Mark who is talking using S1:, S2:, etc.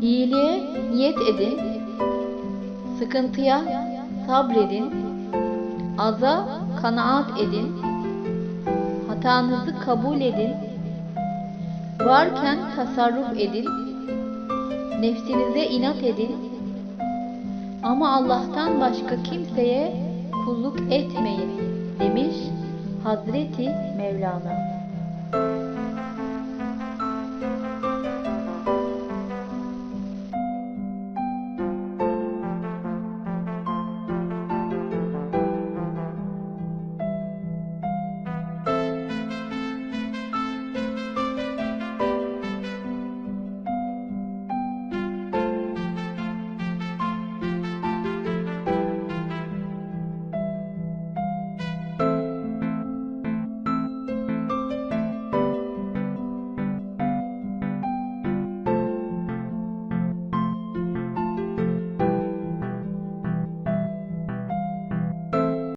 S1: İyiliğe niyet edin, sıkıntıya sabredin, aza kanaat edin, hatanızı kabul edin, varken tasarruf edin, nefsinize inat edin, ama Allah'tan başka kimseye kulluk etmeyin demiş Hazreti Mevlana.